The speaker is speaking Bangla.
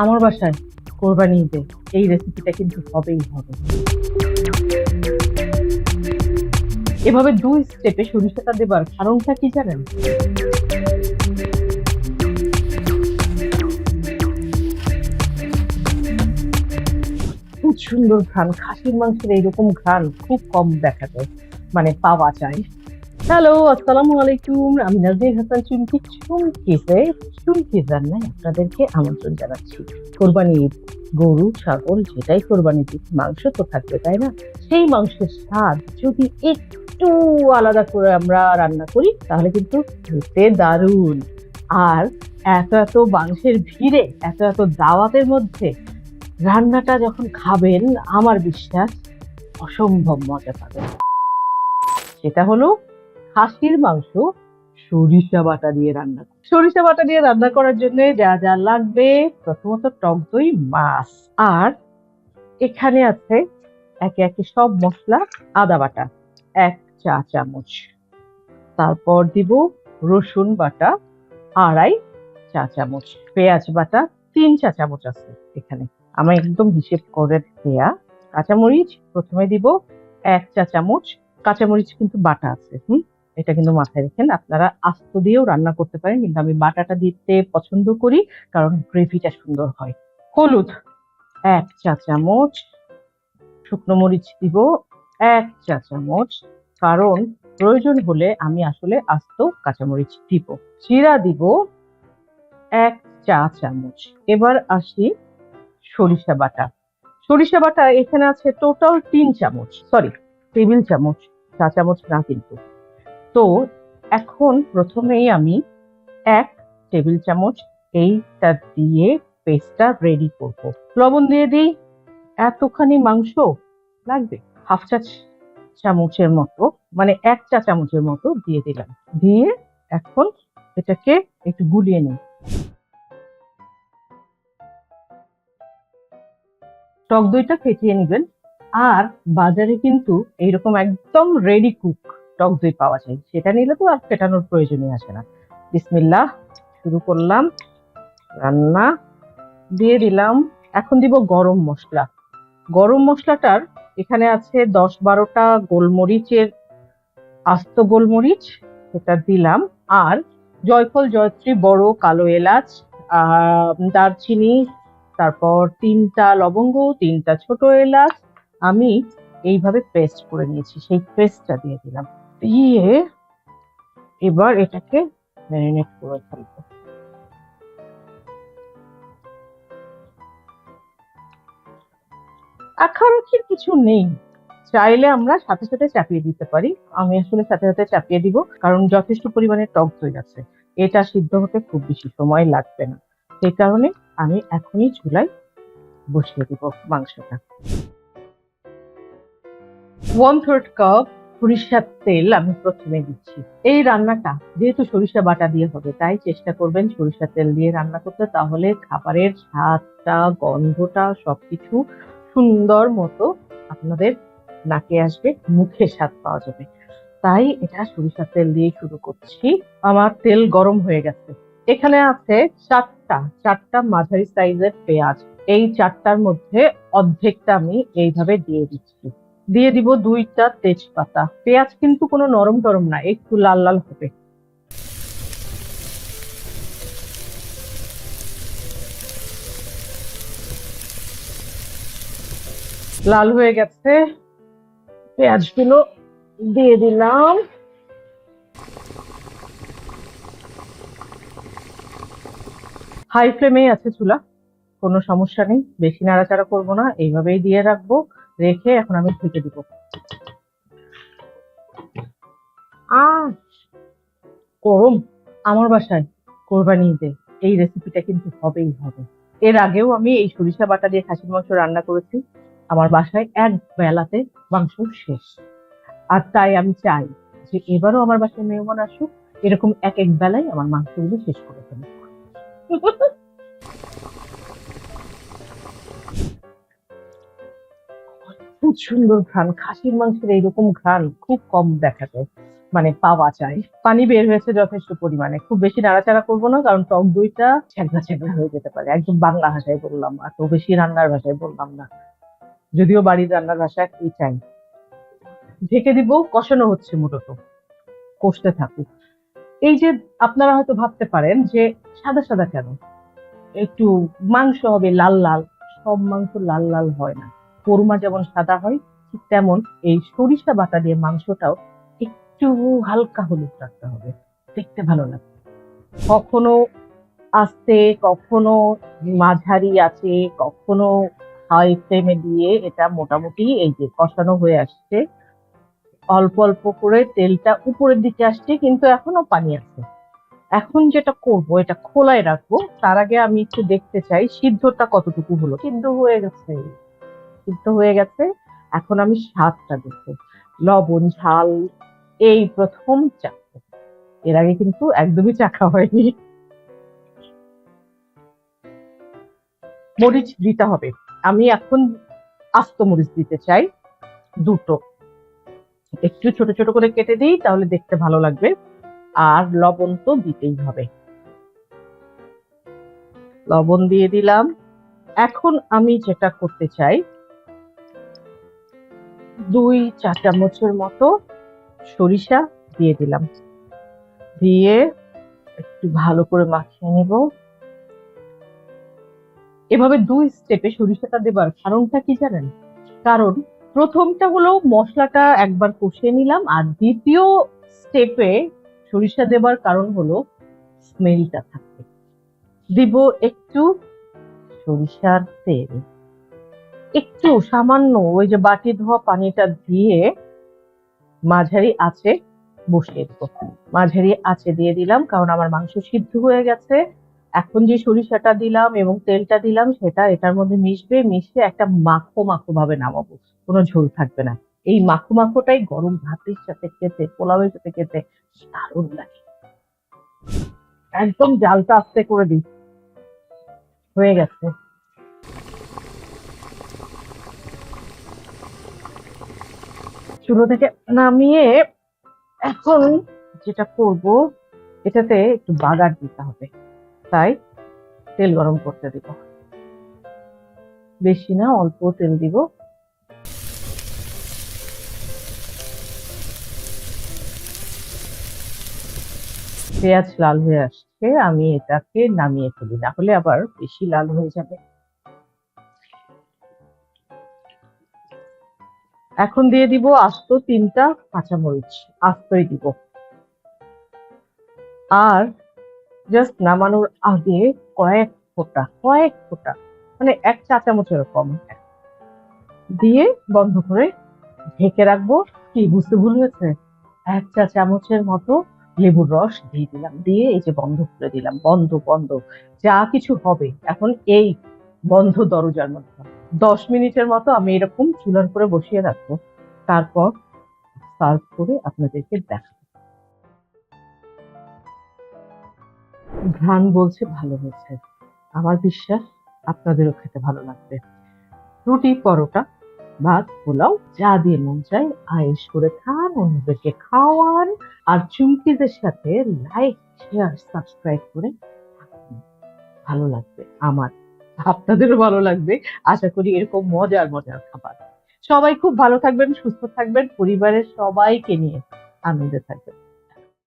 আমার বাসায় কোরবানি ঈদে এই রেসিপিটা কিন্তু হবেই হবে। এভাবে দুই স্টেপে সরিষাটা দেবার কারণটা কি জানেন? খুব সুন্দর ঘ্রাণ, খাসির মাংসের এইরকম ঘ্রাণ খুব কম দেখা যায় মানে পাওয়া যায়। হ্যালো, আসসালামু আলাইকুম। আমি নাজনীর হাসান চুমকি চুমকিতে চুমকির রান্নায় আপনাদেরকে আমন্ত্রণ জানাচ্ছি। কোরবানি ঈদ গরু, ছাগল, যেটাই কোরবানি ঈদ মাংস তো থাকবে, তাই না? সেই মাংসের স্বাদ যদি একটু আলাদা করে আমরা রান্না করি, তাহলে কিন্তু খেতে দারুণ। আর এত এত মাংসের ভিড়ে, এত এত দাওয়াতের মধ্যে রান্নাটা যখন খাবেন, আমার বিশ্বাস অসম্ভব মজা পাবেন। সেটা হলো খাসির মাংস সরিষা বাটা দিয়ে রান্না। সরিষা বাটা দিয়ে রান্না করার জন্য যা যা লাগবে, প্রথমত টক দই, মাছ। আর এখানে আছে একে একে সব মশলা, আদা বাটা, এক চা চামচ। তারপর দিব রসুন বাটা, আড়াই চা চামচ। পেঁয়াজ বাটা, তিন চা চামচ আছে এখানে। আমি একদম হিসেব করে দেয়া কাঁচামরিচ, প্রথমে দিব এক চা চামচ। কাঁচামরিচ কিন্তু বাটা আছে, হুম? এটা কিন্তু মাথায় রেখেন আপনারা আস্ত দিয়েও রান্না করতে পারেন, কিন্তু আমি বাটাটা দিতে পছন্দ করি, কারণ গ্রেভিটা সুন্দর হয়। হলুদ, এক চা চামচ। শুকনো মরিচ দিব, এক চা চামচ। কারণ প্রয়োজন হলে আমি আসলে আস্ত কাঁচামরিচ দিব। জিরা দিব, এক চা চামচ। এবার আসি সরিষা বাটা। সরিষা বাটা এখানে আছে টোটাল তিন চামচ, সরি, টেবিল চামচ, চা চামচ না কিন্তু। তো এখন প্রথমেই আমি এক টেবিল চামচ এইটা দিয়ে পেস্টটা রেডি করব। লবণ দিয়ে দিই, এতখানি মাংস লাগবে। হাফ চা চামচের মতো মানে এক চা চামচের মতো দিয়ে দিলাম। দিয়ে এখন এটাকে একটু গুলিয়ে নিই। টক দইটা ফেটিয়ে নেবেন। আর বাজারে কিন্তু এইরকম একদম রেডি কুক টক দই পাওয়া যায়। সেটা নিলে তো আর ফেটানোর প্রয়োজনই আসে না। বিসমিল্লাহ, শুরু করলাম। রান্না দিয়ে দিলাম। এখন দিব গরম মশলা। গরম মশলাটার এখানে আছে দশ বারোটা গোলমরিচের আস্ত গোলমরিচ, সেটা দিলাম। আর জয়ফল, জয়ত্রী, বড়, কালো এলাচ দারচিনি, তারপর তিনটা লবঙ্গ, তিনটা ছোট এলাচ, আমি এইভাবে পেস্ট করে নিয়েছি। সেই পেস্টটা দিয়ে দিলাম। দিয়ে এবার এটাকে ম্যারিনেট করে ফেলব। আখারখির কিছু নেই। চাইলে আমরা সাথে সাথে চাপিয়ে দিতে পারি। আমি আসলে সাথে সাথে চাপিয়ে দিব, কারণ যথেষ্ট পরিমাণে টক দই আছে। এটা সিদ্ধ হতে খুব বেশি সময় লাগবে না। সেই কারণে আমি এখনই চুলায় বসিয়ে দিব মাংসটা। ওয়ান থার্ড কাপ সরিষার তেল আমি প্রথমে দিচ্ছি। এই রান্নাটা যেহেতু সরিষা বাটা দিয়ে হবে, তাই চেষ্টা করবেন সরিষার তেল দিয়ে রান্না করতে। তাহলে খাবারের স্বাদটা, গন্ধটা সবকিছু সুন্দর মতো আপনাদের নাকে আসবে, মুখে স্বাদ পাওয়া যাবে। তাই এটা সরিষার তেল দিয়ে শুরু করছি। আমার তেল গরম হয়ে গেছে। এখানে আছে চারটা চারটা মাঝারি সাইজের পেঁয়াজ। এই চারটার মধ্যে অর্ধেকটা আমি এইভাবে দিয়ে দিচ্ছি। দিয়ে দিব দুইটা তেজপাতা। পেঁয়াজ কিন্তু কোনো নরম টরম না, একটু লাল লাল হবে। লাল হয়ে গেছে। পেঁয়াজগুলো দিয়ে দিলাম। হাই ফ্লেমেই আছে চুলা, কোনো সমস্যা নেই। বেশি নাড়াচাড়া করব না, এইভাবেই দিয়ে রাখব। রেখে এখন আমি ঢেকে দিব। আহ গরম আমার বাসায় কোরবানি ঈদে এই রেসিপিটা কিন্তু হবেই হবে। এর আগেও আমি এই সরিষা বাটা দিয়ে খাসির মাংস রান্না করেছি। আমার বাসায় এক বেলাতে মাংস শেষ। আর তাই আমি চাই যে এবারও আমার বাসায় মেহমান আসুক, এরকম এক এক বেলায় আমার মাংসগুলো শেষ করে ফেলুক। সুন্দর ঘ্রাণ, খাসির মাংসের এইরকম ঘ্রাণ খুব কম দেখা যায় মানে পাওয়া যায়। পানি বের হয়েছে যথেষ্ট পরিমাণে। খুব বেশি নাড়াচাড়া করব না, কারণ টক দইটা ছ্যাঁকড়া ছ্যাঁকড়া হয়ে যেতে পারে। একদম বাংলা ভাষায় বললাম এত বেশি রান্নার ভাষায় বললাম না। যদিও বাড়ির রান্নার ভাষা এই চাই। ঢেকে দিব, কষানো হচ্ছে মূলত। কষতে থাকুক। এই যে আপনারা হয়তো ভাবতে পারেন যে সাদা সাদা কেন? একটু মাংস হবে লাল লাল, সব মাংস লাল লাল হয় না। কোরমা যেমন সাদা হয়, ঠিক তেমন এই সরিষা বাটা দিয়ে মাংসটাও একটু হালকা হলুদ রাখতে হবে। দেখতে ভালো লাগবে। কখনো আস্তে, কখনো মাঝারি আছে, কখনো হাই ফ্লেমে দিয়ে এটা মোটামুটি এই যে কষানো হয়ে আসছে। অল্প অল্প করে তেলটা উপরের দিকে আসছে, কিন্তু এখনও পানি আছে। এখন যেটা করব, এটা খোলায় রাখব। তার আগে আমি একটু দেখতে চাই, সিদ্ধটা কতটুকু হলো? সিদ্ধ হয়ে গেছে। সিদ্ধ হয়ে গেছে। এখন আমি স্বাদটা দেখব। লবণ, ঝাল, এই প্রথম চা। এর আগে কিন্তু একদমই চাখা হয়নি। মরিচ দিতে হবে। আমি এখন আস্ত মরিচ দিতে চাই, দুটো। একটু ছোট ছোট করে কেটে দিই, তাহলে দেখতে ভালো লাগবে। আর লবণ তো দিতেই হবে। লবণ দিয়ে দিলাম। এখন আমি যেটা করতে চাই দুই চা চামচের মতো সরিষা দিয়ে দিলাম। দিয়ে একটু ভালো করে মাখিয়ে নেব। এভাবে দুই স্টেপে সরিষাটা দেবার কারণটা কি জানেন? কারণ প্রথমটা হলো মশলাটা একবার কষিয়ে নিলাম আর দ্বিতীয় স্টেপে সরিষা দেবার কারণ হলো স্মেলটা থাকবে। দিব একটু সরিষার তেল। একটু সামান্য ওই যে বাটি ধোয়া পানিটা দিয়ে মাঝারি আছে বসিয়ে দেবো। মাঝারি আছে দিয়ে দিলাম, কারণ আমার মাংস সিদ্ধ হয়ে গেছে। এখন যে সরিষাটা দিলাম এবং তেলটা দিলাম, সেটা এটার মধ্যে মিশবে, মিশে একটা মাখো মাখো ভাবে নামাবো। কোনো ঝোল থাকবে না। এই মাখো মাখোটাই গরম ভাতের সাথে খেতে, পোলাওয়ের সাথে খেতে দারুণ লাগে। একদম জালটা আস্তে করে দিই। হয়ে গেছে। চুলো থেকে নামিয়ে এখন যেটা করব, এটাতে একটু বাগার দিতে হবে। তাই তেল গরম করতে দিব। বেশি না, অল্প তেল দিব। পেঁয়াজ লাল হয়ে আসছে, আমি এটাকে নামিয়ে ফেলি। না হলে আবার বেশি লাল হয়ে যাবে। এখন দিয়ে দিব আস্ত তিনটা কাঁচামরিচ। আস্তই দিব। আর জাস্ট নামানোর আগে কয়েক ফোঁটা কয়েক ফোঁটা মানে এক চা চামচের কম। দিয়ে বন্ধ করে ঢেকে রাখব। কি, বুঝতে ভুল হয়েছে? এক চা চামচের মতো লেবুর রস দিয়ে দিলাম। দিয়ে এই যে বন্ধ করে দিলাম। বন্ধ বন্ধ। যা কিছু হবে এখন এই বন্ধ দরজার মধ্যে। দশ মিনিটের মতো আমি এরকম চুলার করে বসিয়ে রাখব। তারপর সার্ভ করে আপনাদেরকে দেখাবো। ঘ্রাণ বলছে ভালো হয়েছে। আমার বিশ্বাস আপনাদেরও খেতে ভালো লাগবে। রুটি, পরোটা, ভাত, পোলাও, যা দিয়ে মন চায় আয়েস করে খান, অন্যদেরকে খাওয়ান, আর চুমকিদের সাথে লাইক শেয়ার সাবস্ক্রাইব করে ভালো লাগবে আমার আপনাদেরও ভালো লাগবে। আশা করি এরকম মজার মজার খাবার। সবাই খুব ভালো থাকবেন, সুস্থ থাকবেন। পরিবারের সবাইকে নিয়ে আনন্দে থাকবেন।